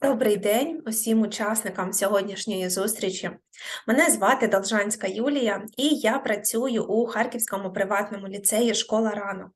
Добрий день усім учасникам сьогоднішньої зустрічі. Мене звати Должанська Юлія, і я працюю у Харківському приватному ліцеї Школа рано.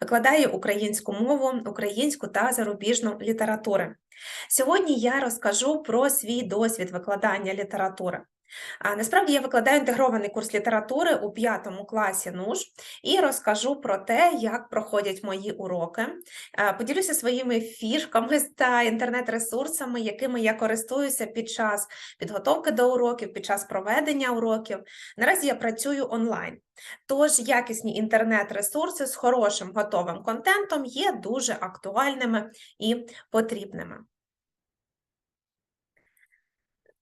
Викладаю українську мову, українську та зарубіжну літератури. Сьогодні я розкажу про свій досвід викладання літератури. А насправді я викладаю інтегрований курс літератури у п'ятому класі НУШ і розкажу про те, як проходять мої уроки. Е, Поділюся своїми фішками та інтернет-ресурсами, якими я користуюся під час підготовки до уроків, під час проведення уроків. Наразі я працюю онлайн. Тож якісні інтернет-ресурси з хорошим готовим контентом є дуже актуальними і потрібними.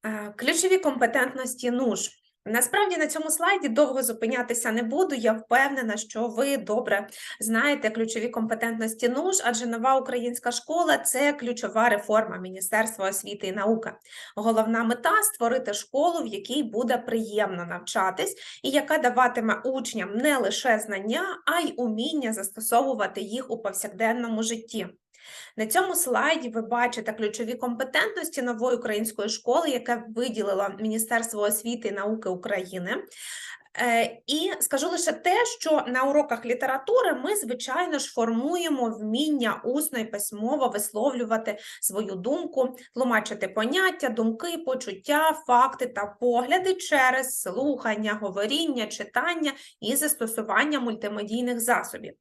Е, Ключові компетентності НУШ. Насправді на цьому слайді довго зупинятися не буду. Я впевнена, що ви добре знаєте ключові компетентності НУШ, адже нова українська школа це ключова реформа Міністерства освіти і науки. Головна мета створити школу, в якій буде приємно навчатись, і яка даватиме учням не лише знання, а й уміння застосовувати їх у повсякденному житті. На цьому слайді ви бачите ключові компетентності нової української школи, яке виділило Міністерство освіти і науки України. Е, І скажу лише те, що на уроках літератури ми, звичайно ж, формуємо вміння усно і письмово висловлювати свою думку, тлумачити поняття, думки, почуття, факти та погляди через слухання, говоріння, читання і застосування мультимедійних засобів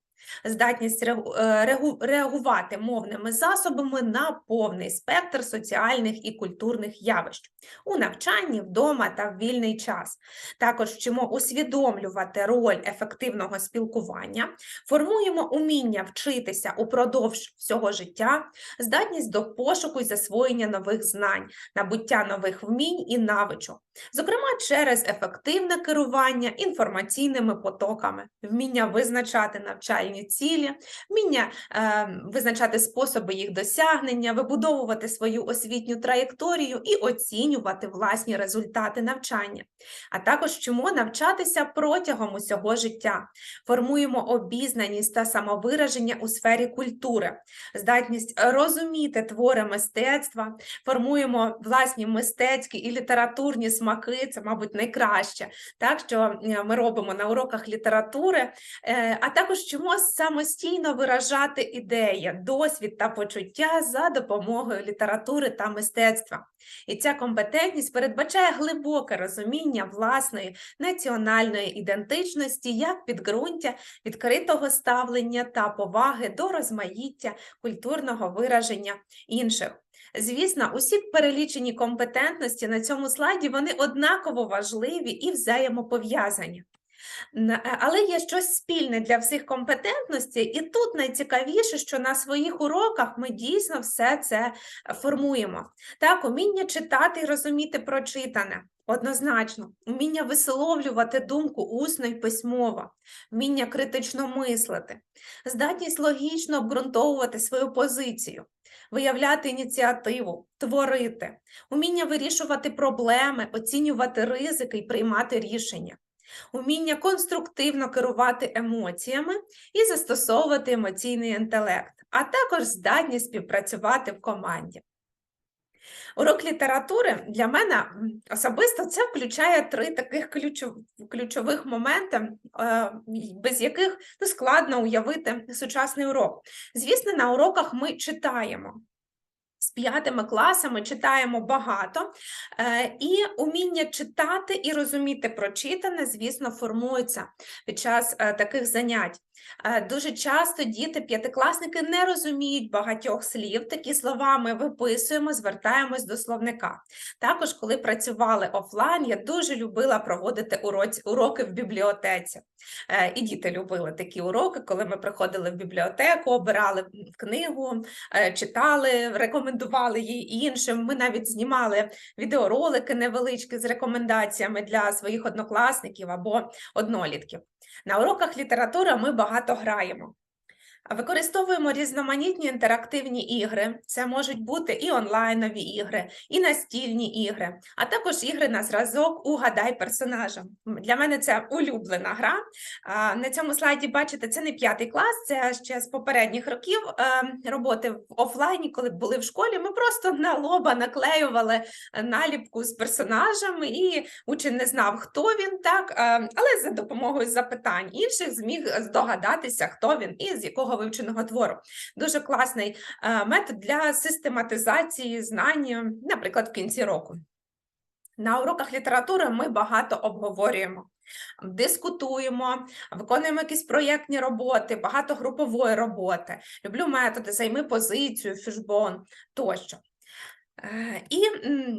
здатність е, реагувати мовними засобами на повний спектр соціальних і культурних явищ у навчанні, вдома та в вільний час. Також вчимо усвідомлювати роль ефективного спілкування, формуємо уміння вчитися упродовж всього життя, здатність до пошуку і засвоєння нових знань, набуття нових вмінь і навичок, зокрема через ефективне керування інформаційними потоками, вміння визначати навчальні цілі, вміння е, визначати способи їх досягнення, вибудовувати свою освітню траєкторію і оцінювати власні результати навчання, а також вчимо навчатися протягом усього життя, формуємо обізнаність та самовираження у сфері культури, здатність розуміти твори мистецтва, формуємо власні мистецькі і літературні смаки, це, мабуть, найкраще, так, що е, ми робимо на уроках літератури, Е, а також вчимо самостійно виражати ідеї, досвід та почуття за допомогою літератури та мистецтва. І ця компетентність передбачає глибоке розуміння власної національної ідентичності як підґрунтя відкритого ставлення та поваги до розмаїття культурного вираження інших. Звісно, усі перелічені компетентності на цьому слайді вони однаково важливі і взаємопов'язані. Е, Але є щось спільне для всіх компетентностей, і тут найцікавіше, що на своїх уроках ми дійсно все це е, формуємо. Так, уміння читати і розуміти прочитане. Однозначно, уміння висловлювати думку усно і письмово, вміння критично мислити, здатність логічно обґрунтовувати свою позицію, виявляти ініціативу, творити, уміння вирішувати проблеми, оцінювати ризики і приймати рішення уміння конструктивно керувати емоціями і застосовувати емоційний інтелект, а також здатність співпрацювати в команді. Урок літератури для мене особисто це включає три таких ключових моменти, е, без яких ну, складно уявити сучасний урок. Звісно, на уроках ми читаємо. З п'ятими класами читаємо багато, е, і уміння читати і розуміти прочитане, звісно, формується під час е, таких занять. Е, Дуже часто діти, п'ятикласники не розуміють багатьох слів. Такі слова ми виписуємо, звертаємось до словника. Також, коли працювали офлайн, я дуже любила проводити уроці, уроки в бібліотеці. Е, І діти любили такі уроки, коли ми приходили в бібліотеку, обирали книгу, е, читали, рекомендували її іншим. Ми навіть знімали відеоролики невеличкі з рекомендаціями для своїх однокласників або однолітків. На уроках літератури ми багато граємо. Використовуємо різноманітні інтерактивні ігри. Це можуть бути і онлайнові ігри, і настільні ігри, а також ігри на зразок Угадай персонажа. Для мене це улюблена гра. На цьому слайді бачите, це не п'ятий клас, це ще з попередніх років е, роботи в офлайні, коли були в школі. Ми просто на лоба наклеювали е, наліпку з персонажем, і учень не знав, хто він так, е, але за допомогою запитань інших зміг здогадатися, хто він і з якого вивченого твору. Дуже класний е, метод для систематизації знань, наприклад, в кінці року. На уроках літератури ми багато обговорюємо, дискутуємо, виконуємо якісь проєктні роботи, багато групової роботи. Люблю методи, займи позицію, фішбон тощо. Е, І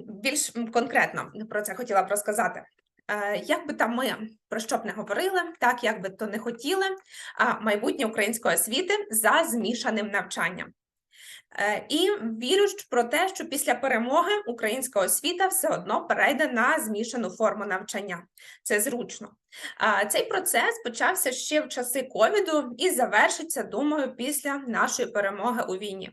більш конкретно про це хотіла б розказати. Е, Як би там ми про що б не говорили, так як би то не хотіли, майбутнє української освіти за змішаним навчанням. Е, І вірю про те, що після перемоги українська освіта все одно перейде на змішану форму навчання. Це зручно. Цей процес почався ще в часи ковіду і завершиться, думаю, після нашої перемоги у війні.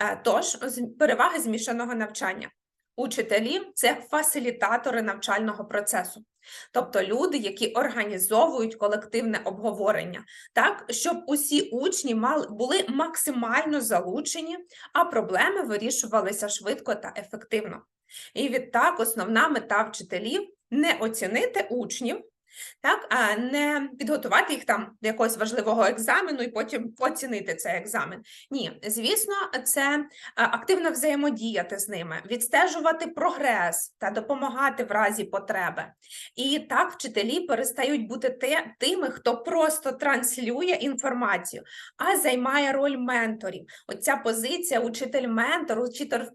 Е, Тож, переваги змішаного навчання. Учителі це фасилітатори навчального процесу, тобто люди, які організовують колективне обговорення, так щоб усі учні мали були максимально залучені, а проблеми вирішувалися швидко та ефективно. І відтак основна мета вчителів не оцінити учнів, так, а не підготувати їх там до якогось важливого екзамену і потім оцінити цей екзамен. Ні, звісно, це активно взаємодіяти з ними, відстежувати прогрес та допомагати в разі потреби. І так вчителі перестають бути тими, хто просто транслює інформацію, а займає роль менторів. Оця позиція учитель-ментор,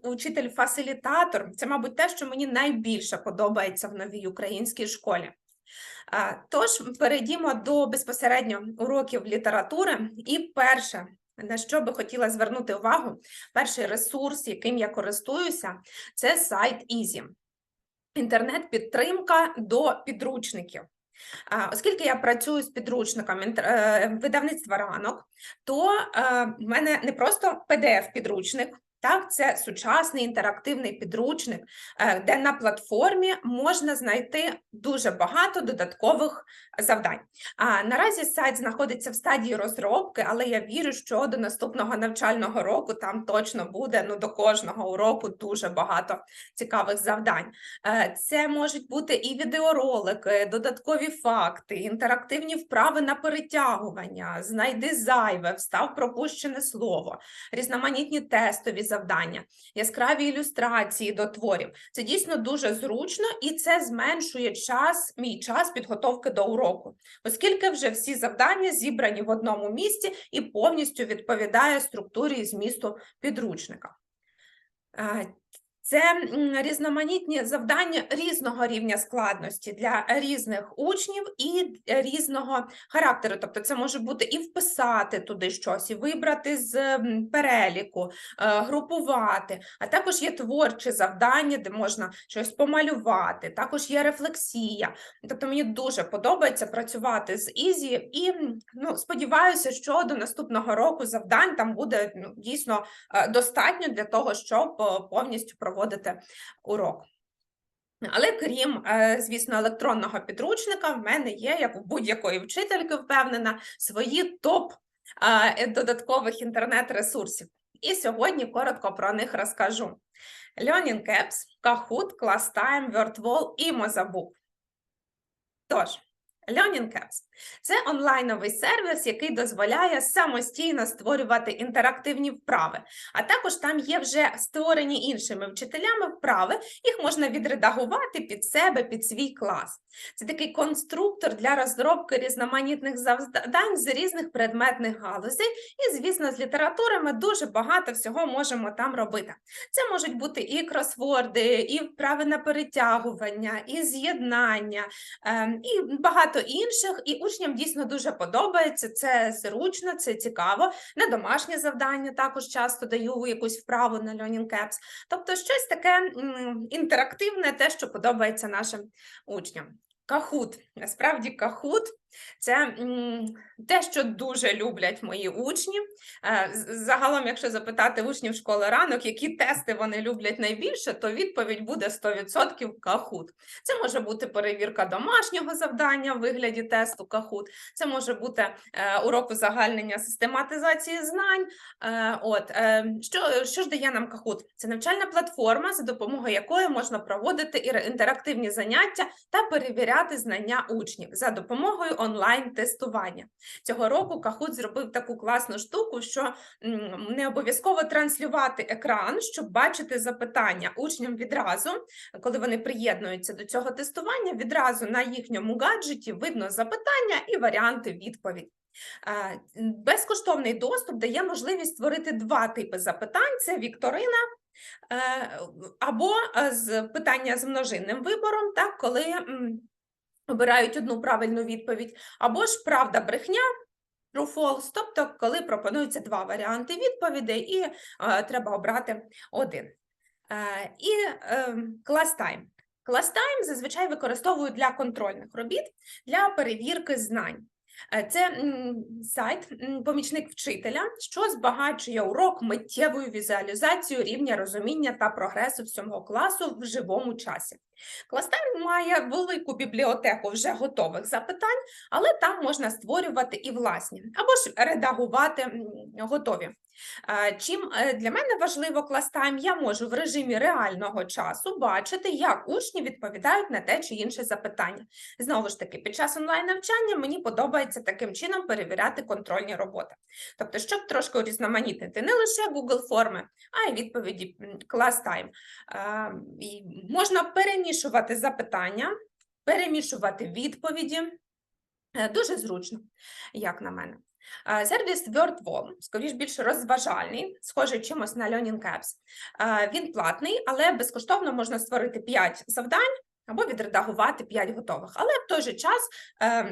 учитель-фасилітатор це, мабуть, те, що мені найбільше подобається в новій українській школі. Тож перейдімо до безпосередньо уроків літератури. І перше, на що би хотіла звернути увагу, перший ресурс, яким я користуюся, це сайт Easy. Інтернет-підтримка до підручників. Оскільки я працюю з підручником е, видавництва ранок, то е, в мене не просто PDF-підручник, так, це сучасний інтерактивний підручник, е, де на платформі можна знайти дуже багато додаткових завдань. А наразі сайт знаходиться в стадії розробки, але я вірю, що до наступного навчального року там точно буде ну, до кожного уроку дуже багато цікавих завдань. Е, Це можуть бути і відеоролики, додаткові факти, інтерактивні вправи на перетягування, знайди зайве, встав пропущене слово, різноманітні тестові завдання, яскраві ілюстрації до творів. Це дійсно дуже зручно і це зменшує час, мій час підготовки до уроку, оскільки вже всі завдання зібрані в одному місці і повністю відповідає структурі і змісту підручника. Це різноманітні завдання різного рівня складності для різних учнів і різного характеру. Тобто, це може бути і вписати туди щось, і вибрати з переліку, е, групувати. А також є творчі завдання, де можна щось помалювати. Також є рефлексія. Тобто, мені дуже подобається працювати з Ізі, і ну, сподіваюся, що до наступного року завдань там буде ну, дійсно е, достатньо для того, щоб е, повністю проводити урок. Але крім, е, звісно, електронного підручника, в мене є, як у будь-якої вчительки, впевнена, свої топ е, додаткових інтернет-ресурсів. І сьогодні коротко про них розкажу. Learning Apps, Kahoot, ClassTime, WordWall і Mozabook. Тож, Learning Apps – це онлайновий сервіс, який дозволяє самостійно створювати інтерактивні вправи, а також там є вже створені іншими вчителями вправи, їх можна відредагувати під себе, під свій клас. Це такий конструктор для розробки різноманітних завдань з різних предметних галузей, і, звісно, з літератури ми дуже багато всього можемо там робити. Це можуть бути і кросворди, і вправи на перетягування, і з'єднання, ем, і багато інших. І учням дійсно дуже подобається. Це зручно, це цікаво. На домашнє завдання також часто даю якусь вправу на Learning Caps. Тобто щось таке інтерактивне, те, що подобається нашим учням. Kahoot Насправді Kahoot – це те, що дуже люблять мої учні. Е, Загалом, якщо запитати учнів школи ранок, які тести вони люблять найбільше, то відповідь буде 100% Kahoot. Це може бути перевірка домашнього завдання в вигляді тесту Kahoot, це може бути е, урок узагальнення систематизації знань. Е, От що, що ж дає нам Kahoot? Це навчальна платформа, за допомогою якої можна проводити інтерактивні заняття та перевіряти знання учнів за допомогою онлайн-тестування. Цього року Kahoot зробив таку класну штуку, що не обов'язково транслювати екран, щоб бачити запитання учням відразу, коли вони приєднуються до цього тестування, відразу на їхньому гаджеті видно запитання і варіанти відповідь. Безкоштовний доступ дає можливість створити два типи запитань: це вікторина е, або е, з питання з множинним вибором, так, коли обирають одну правильну відповідь, або ж правда брехня. True false, тобто коли пропонуються два варіанти відповідей, і е, треба обрати один. Е, і е, class time. Class time зазвичай використовують для контрольних робіт, для перевірки знань. Е, Це сайт помічник вчителя, що збагачує урок миттєвою візуалізацією рівня розуміння та прогресу всього класу в живому часі. Кластайм має велику бібліотеку вже готових запитань, але там можна створювати і власні, або ж редагувати готові. Чим е, для мене важливо кластайм, я можу в режимі реального часу бачити, як учні відповідають на те чи інше запитання. Знову ж таки, під час онлайн-навчання мені подобається таким чином перевіряти контрольні роботи. Тобто, щоб трошки урізноманітнити не лише Google форми, а й відповіді кластайм. Можна перемішувати запитання, перемішувати відповіді. Е, Дуже зручно, як на мене. Е, Сервіс WordWall, скоріш більш розважальний, схожий чимось на Learning Apps. Е, Він платний, але безкоштовно можна створити 5 завдань або відредагувати 5 готових. Але в той же час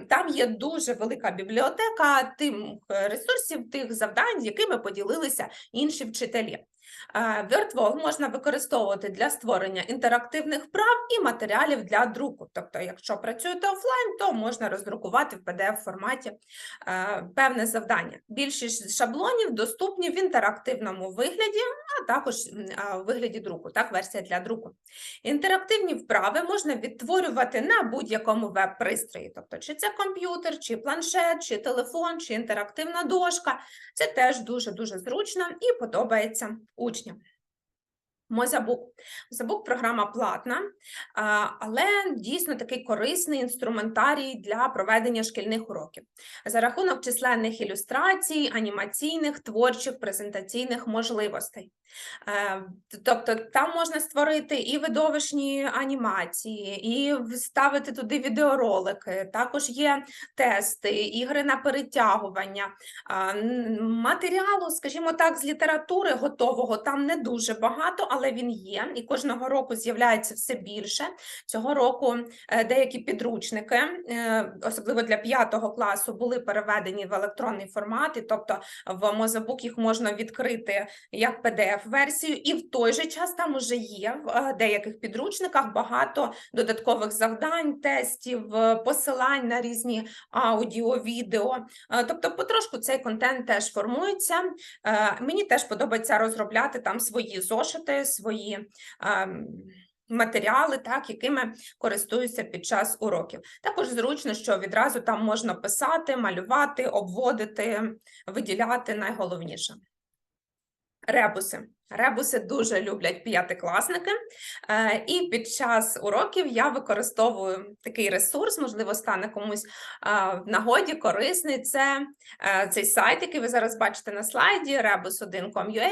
там є дуже велика бібліотека тим ресурсів, тих завдань, з якими поділилися інші вчителі. Е, WordWall можна використовувати для створення інтерактивних вправ і матеріалів для друку. Тобто, якщо працюєте офлайн, то можна роздрукувати в PDF-форматі е, певне завдання. Більшість шаблонів доступні в інтерактивному вигляді, а також в вигляді друку, так, версія для друку. Інтерактивні вправи можна відтворювати на будь-якому веб-пристрої, тобто чи це комп'ютер, чи планшет, чи телефон, чи інтерактивна дошка. Це теж дуже-дуже зручно і подобається учням. Мозабук. Мозабук програма платна, але дійсно такий корисний інструментарій для проведення шкільних уроків за рахунок численних ілюстрацій, анімаційних, творчих, презентаційних можливостей. Е, Тобто там можна створити і видовищні анімації, і вставити туди відеоролики, також є тести, ігри на перетягування. Матеріалу, скажімо так, з літератури готового там не дуже багато, але він є, і кожного року з'являється все більше. Цього року е, деякі підручники, е, особливо для п'ятого класу, були переведені в електронний формат, і тобто в Мозабук їх можна відкрити як PDF-версію, і в той же час там уже є в е, деяких підручниках багато додаткових завдань, тестів, е, посилань на різні аудіо, відео. Е, Тобто, потрошку цей контент теж формується. Мені теж подобається розробляти там свої зошити, свої. ем, Матеріали, так, якими користуюся під час уроків. Також зручно, що відразу там можна писати, малювати, обводити, виділяти найголовніше. Ребуси. Ребуси дуже люблять п'ятикласники, Е, і під час уроків я використовую такий ресурс, можливо, стане комусь а, в нагоді корисний. Це е, цей сайт, який ви зараз бачите на слайді, rebus1.com.ua.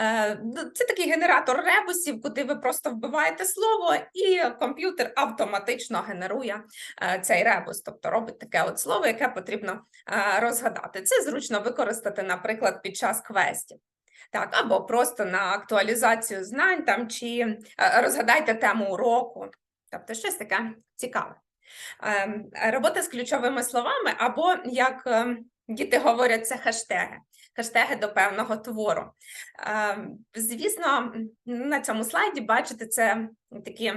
Е, Це такий генератор ребусів, куди ви просто вбиваєте слово, і комп'ютер автоматично генерує е, цей ребус, тобто робить таке от слово, яке потрібно е, розгадати. Це зручно використати, наприклад, під час квестів. Так, або просто на актуалізацію знань там чи е, розгадайте тему уроку, тобто щось таке цікаве. Ем, Робота з ключовими словами, або як ем, діти говорять, це хештеги, хештеги до певного твору. Ем, Звісно, на цьому слайді бачите це такі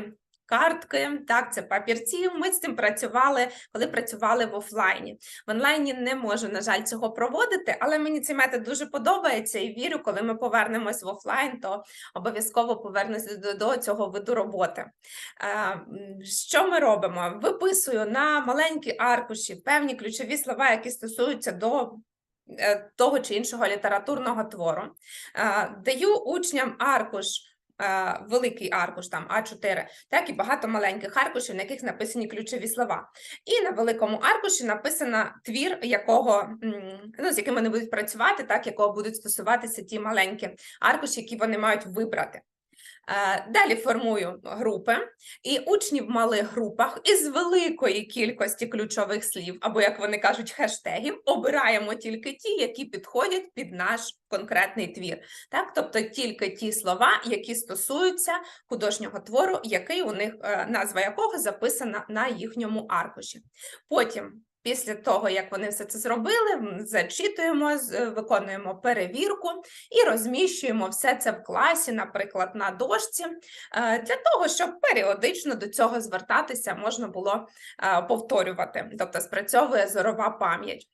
картки, так, це папірці. Ми з цим працювали, коли працювали в офлайні. В онлайні не можу, на жаль, цього проводити, але мені цей метод дуже подобається і вірю, коли ми повернемось в офлайн, то обов'язково повернуся до, до цього виду роботи. Е, Що ми робимо? Виписую на маленькі аркуші певні ключові слова, які стосуються до е, того чи іншого літературного твору. Е, Даю учням аркуш. Е, Великий аркуш, там А4, так і багато маленьких аркушів, на яких написані ключові слова. І на великому аркуші написано твір, якого ну, з яким вони будуть працювати, так якого будуть стосуватися ті маленькі аркуші, які вони мають вибрати. Е, Далі формую групи, і учні в малих групах із великої кількості ключових слів, або, як вони кажуть, хештегів, обираємо тільки ті, які підходять під наш конкретний твір. Так? Тобто тільки ті слова, які стосуються художнього твору, який у них е, назва якого записана на їхньому аркуші. Потім. Після того, як вони все це зробили, зачитуємо, е, виконуємо перевірку і розміщуємо все це в класі, наприклад, на дошці, е, для того, щоб періодично до цього звертатися можна було е, повторювати, тобто спрацьовує зорова пам'ять.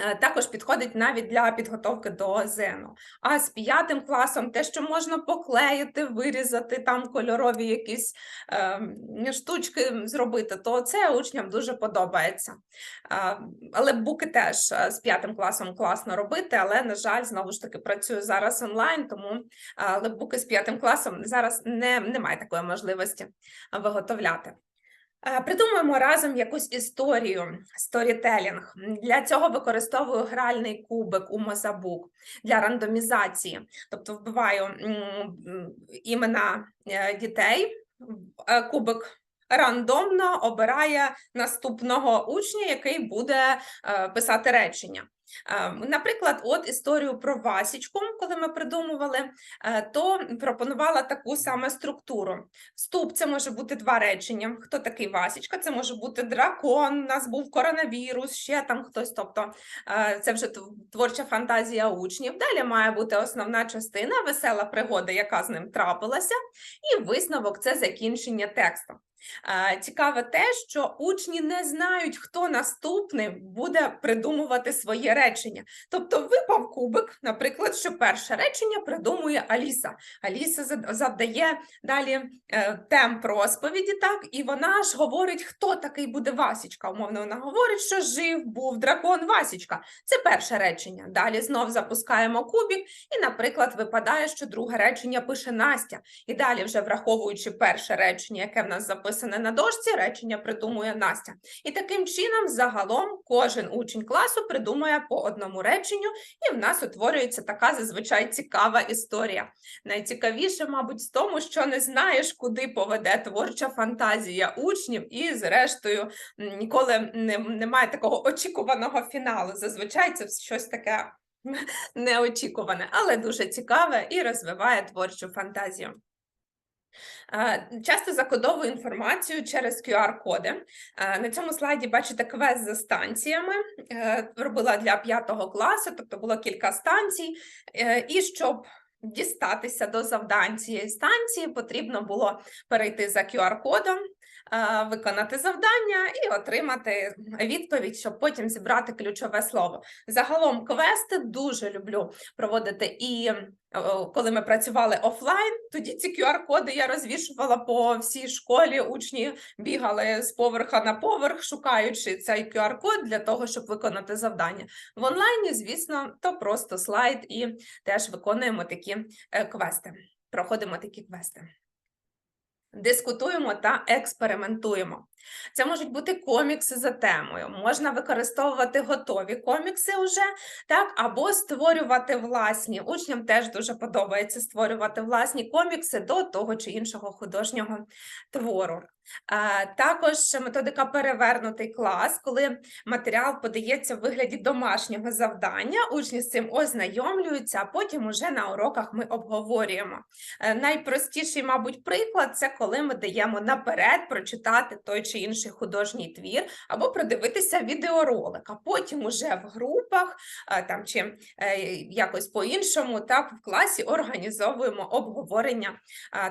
Е, Також підходить навіть для підготовки до ЗНО. А з п'ятим класом те, що можна поклеїти, вирізати там кольорові якісь ем, штучки зробити, то це учням дуже подобається. Е, Але буки теж е, з п'ятим класом класно робити, але, на жаль, знову ж таки працюю зараз онлайн, тому е, лепбуки з п'ятим класом зараз не, немає такої можливості е, виготовляти. Е, Придумаємо разом якусь історію, сторітелінг. Для цього використовую гральний кубик у Мозабук для рандомізації. Тобто вбиваю імена е, дітей, е, кубик рандомно обирає наступного учня, який буде писати речення. Е, Наприклад, от історію про Васічку, коли ми придумували, е, то пропонувала таку саме структуру. Вступ це може бути два речення. Хто такий Васічка? Це може бути дракон, у нас був коронавірус, ще там хтось. Тобто е, це вже творча фантазія учнів. Далі має бути основна частина, весела пригода, яка з ним трапилася, і висновок це закінчення тексту. Цікаве те, що учні не знають, хто наступний буде придумувати своє речення. Тобто випав кубик, наприклад, що перше речення придумує Аліса. Аліса завдає далі е, темп розповіді, так, і вона ж говорить, хто такий буде Васічка. Умовно, вона говорить, що жив був дракон Васічка. Це перше речення. Далі знов запускаємо кубик, і, наприклад, випадає, що друге речення пише Настя. І далі, вже враховуючи перше речення, яке в нас записане на дошці, речення придумує Настя. І таким чином, загалом, кожен учень класу придумує по одному реченню, і в нас утворюється така зазвичай цікава історія. Найцікавіше, мабуть, в тому, що не знаєш, куди поведе творча фантазія учнів, і, зрештою, ніколи не, немає такого очікуваного фіналу. Зазвичай це щось таке неочікуване, але дуже цікаве і розвиває творчу фантазію. Е, Часто закодовую інформацію через QR-коди. Е, На цьому слайді бачите квест за станціями. Е, Робила для п'ятого класу, тобто було кілька станцій. І щоб дістатися до завдань цієї станції, потрібно було перейти за QR-кодом, виконати завдання і отримати відповідь, щоб потім зібрати ключове слово. Загалом квести дуже люблю проводити і коли ми працювали офлайн, тоді ці QR-коди я розвішувала по всій школі. Учні бігали з поверха на поверх, шукаючи цей QR-код для того, щоб виконати завдання. В онлайні, звісно, то просто слайд і теж виконуємо такі е, квести. Проходимо такі квести. Дискутуємо та експериментуємо. Це можуть бути комікси за темою, можна використовувати готові комікси вже, так, або створювати власні. Учням теж дуже подобається створювати власні комікси до того чи іншого художнього твору. Також методика перевернутий клас, коли матеріал подається в вигляді домашнього завдання, учні з цим ознайомлюються, а потім уже на уроках ми обговорюємо. Е, Найпростіший, мабуть, приклад це коли ми даємо наперед прочитати той чи інший художній твір, або продивитися відеоролик, а потім уже в групах там чи е, якось по-іншому, так в класі організовуємо обговорення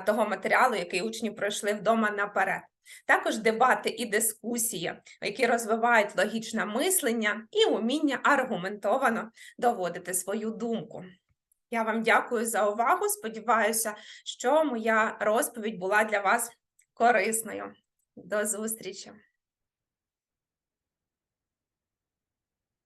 того матеріалу, який учні пройшли вдома наперед. Також дебати і дискусії, які розвивають логічне мислення і уміння аргументовано доводити свою думку. Я вам дякую за увагу. Сподіваюся, що моя розповідь була для вас корисною. До зустрічі!